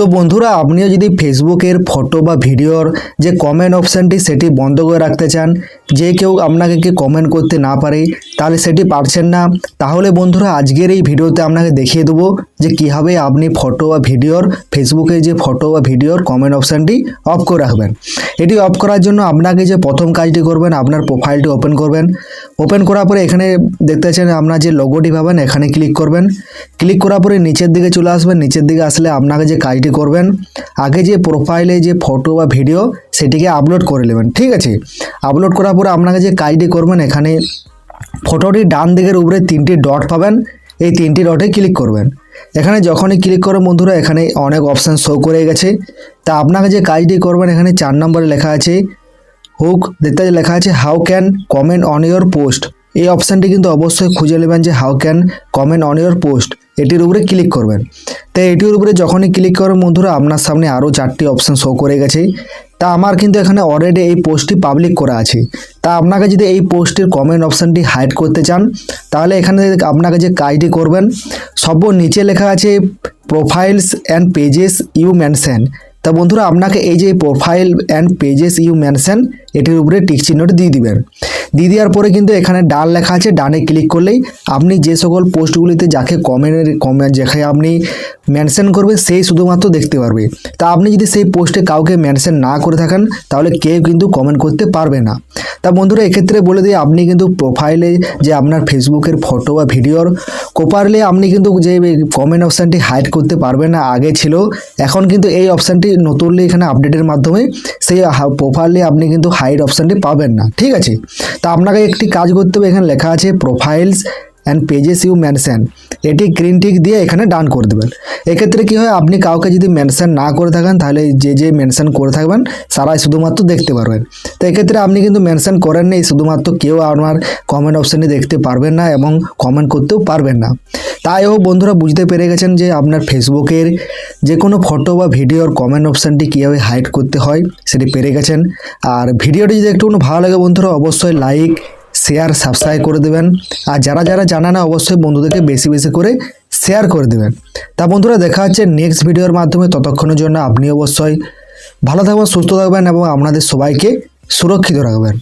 তো বন্ধুরা, আপনিও যদি ফেসবুকের ফটো বা ভিডিওর যে কমেন্ট অপশানটি সেটি বন্ধ করে রাখতে চান, যে কেউ আপনাকে কি কমেন্ট করতে না পারে, তাহলে সেটি পারছেন না। তাহলে বন্ধুরা, আজকের এই ভিডিওতে আপনাকে দেখিয়ে দেবো যে কীভাবে আপনি ফটো বা ভিডিওর, ফেসবুকে যে ফটো বা ভিডিওর কমেন্ট অপশানটি অফ করে রাখবেন। এটি অফ করার জন্য আপনাকে যে প্রথম কাজটি করবেন, আপনার প্রোফাইলটি ওপেন করবেন। ওপেন করার পরে এখানে দেখতে পাচ্ছেন আপনার যে লোগোটি পাবেন, এখানে ক্লিক করবেন। ক্লিক করার পরে নিচের দিকে চলে আসবেন। নিচের দিকে আসলে আপনাকে যে কাজটি করবেন। আগে যে প্রোফাইলে যে ফটো বা ভিডিও সেটিকে আপলোড করে নেবেন, ঠিক আছে? আপলোড করার পরে আপনাকে যে কাজটি করবেন, এখানে ফটোটির ডান দিকের উপরে তিনটি ডট পাবেন। এই তিনটি ডটে ক্লিক করবেন। এখানে যখনই ক্লিক করবেন বন্ধুরা, এখানে অনেক অপশান শো করে গেছে। তা আপনাকে যে কাজটি করবেন, এখানে চার নম্বরে লেখা আছে হুক দেখতে লেখা আছে how can comment on your post এই অপশানটি কিন্তু অবশ্যই খুঁজে নেবেন যে how can comment on your post এটির উপরে ক্লিক করবেন। তো এটির উপরে যখনই ক্লিক করবেন বন্ধুরা, আপনার সামনে আরও চারটি অপশান শো করে গেছে। তা আমার কিন্তু এখানে অলরেডি এই পোস্টটি পাবলিক করা আছে। তা আপনাকে যদি এই পোস্টের কমেন্ট অপশানটি হাইড করতে চান, তাহলে এখানে আপনাকে যে কাজটি করবেন সব নিচে লেখা আছে profiles and pages you mention তা বন্ধুরা, আপনাকে এই যে profile and pages you mention এটির উপরে টিক চিহ্নটি দিয়ে দিবেন। দিয়ে দেওয়ার পরে কিন্তু এখানে ডান লেখা আছে, ডানে ক্লিক করলেই আপনি যে সকল পোস্টগুলিতে যাকে কমেন্টের কমেন্ট যেখানে আপনি মেনশন করবে সেই শুধুমাত্র দেখতে পারবে। তা আপনি যদি সেই পোস্টে কাউকে মেনশন না করে থাকেন, তাহলে কেউ কিন্তু কমেন্ট করতে পারবে না। তা বন্ধুরা, এক্ষেত্রে বলে দিই, আপনি কিন্তু প্রোফাইলে যে আপনার ফেসবুকের ফটো বা ভিডিওর কোপারলে আপনি কিন্তু যে কমেন্ট অপশানটি হাইড করতে পারবেন না, আগে ছিল। এখন কিন্তু এই অপশানটি নতুনলি এখানে আপডেটের মাধ্যমে সেই প্রোফাইলে আপনি কিন্তু হাইড অপশানটি পাবেন না। ঠিক আছে? তা আপনাকে একটি কাজ করতে হবে। এখানে লেখা আছে profiles and pages you mention এটি গ্রিন টিক দিয়ে এখানে ডান করে দেবেন। এক্ষেত্রে কি হয়, আপনি কাউকে যদি মেনশন না করে থাকেন, তাহলে যে যে মেনশন করে থাকবেন সারাই শুধুমাত্র দেখতে পারবেন। তো এক্ষেত্রে আপনি কিন্তু মেনশন করেন নেই, শুধুমাত্র কেউ আমার কমেন্ট অপশানে দেখতে পারবেন না এবং কমেন্ট করতেও পারবেন না। তাই হোক বন্ধুরা, বুঝতে পেরে গেছেন যে আপনার ফেসবুকের যে কোনো ফটো বা ভিডিওর কমেন্ট অপশানটি কীভাবে হাইড করতে হয়, সেটি পেরে গেছেন। আর ভিডিওটি যদি একটু ভালো লাগে বন্ধুরা, অবশ্যই লাইক শেয়ার সাবস্ক্রাইব করে দেবেন। আর যারা যারা জানে না, অবশ্যই বন্ধুদেরকে বেশি বেশি করে শেয়ার করে দেবেন। তা বন্ধুরা, দেখা হচ্ছে নেক্সট ভিডিওর মাধ্যমে। ততক্ষণের জন্য আপনি অবশ্যই ভালো থাকবেন, সুস্থ থাকবেন এবং আপনাদের সবাইকে সুরক্ষিত রাখবেন।